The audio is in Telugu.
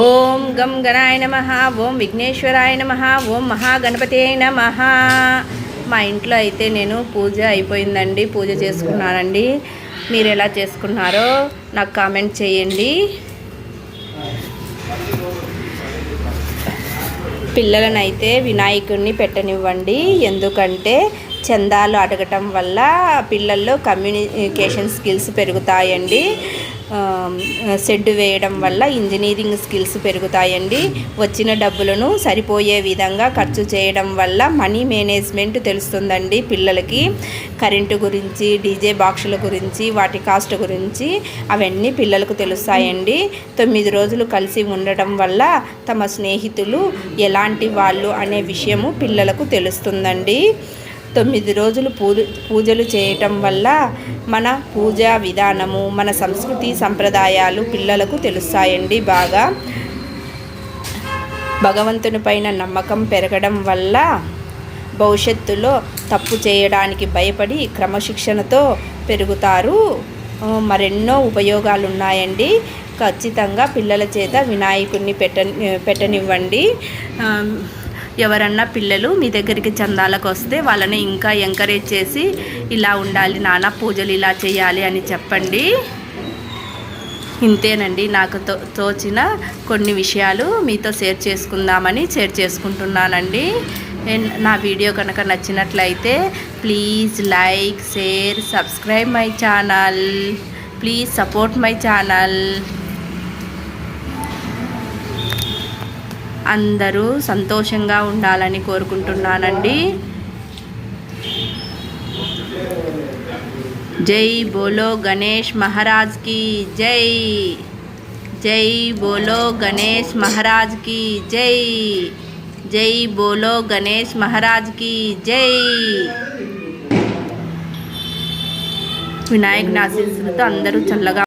ఓం గం గణాయ నమ ఓం విఘ్నేశ్వరాయ నమ ఓం మహాగణపతి నమ. మా ఇంట్లో అయితే నేను పూజ అయిపోయిందండి పూజ చేసుకున్నానండి. మీరు ఎలా చేసుకున్నారో నాకు కామెంట్ చేయండి. పిల్లలనైతే వినాయకుడిని పెట్టనివ్వండి ఎందుకంటే చందాలు అడగటం వల్ల పిల్లల్లో కమ్యూనికేషన్ స్కిల్స్ పెరుగుతాయండి. షెడ్ వేయడం వల్ల ఇంజనీరింగ్ స్కిల్స్ పెరుగుతాయండి. వచ్చిన డబ్బులను సరిపోయే విధంగా ఖర్చు చేయడం వల్ల మనీ మేనేజ్మెంట్ తెలుస్తుందండి పిల్లలకి. కరెంటు గురించి డీజే బాక్సుల గురించి వాటి కాస్ట్ గురించి అవన్నీ పిల్లలకు తెలుస్తాయండి. తొమ్మిది రోజులు కలిసి ఉండడం వల్ల తమ స్నేహితులు ఎలాంటి వాళ్ళు అనే విషయము పిల్లలకు తెలుస్తుందండి. తొమ్మిది రోజులు పూజ పూజలు చేయటం వల్ల మన పూజా విధానము మన సంస్కృతి సంప్రదాయాలు పిల్లలకు తెలుస్తాయండి బాగా. భగవంతుని పైన నమ్మకం పెరగడం వల్ల భవిష్యత్తులో తప్పు చేయడానికి భయపడి క్రమశిక్షణతో పెరుగుతారు. మరెన్నో ఉపయోగాలు ఉన్నాయండి ఖచ్చితంగా పిల్లల చేత వినాయకుడిని పెట్ట పెట్టనివ్వండి. ఎవరన్నా పిల్లలు మీ దగ్గరికి చందాలకు వస్తే వాళ్ళని ఇంకా ఎంకరేజ్ చేసి ఇలా ఉండాలి నాన్న పూజలు ఇలా చేయాలి అని చెప్పండి. ఇంతేనండి నాకు తో తోచిన కొన్ని విషయాలు మీతో షేర్ చేసుకుందామని షేర్ చేసుకుంటున్నానండి. నా వీడియో కనుక నచ్చినట్లయితే please like share subscribe my channel please support my channel అందరూ సంతోషంగా ఉండాలని కోరుకుంటున్నానండి. జై బోలో గణేష్ మహారాజ్కి జై. జై బోలో గణేష్ మహారాజ్కి జై. జై బోలో గణేష్ మహారాజ్కి జై. వినాయకుని ఆశీస్సులతో అందరూ చల్లగా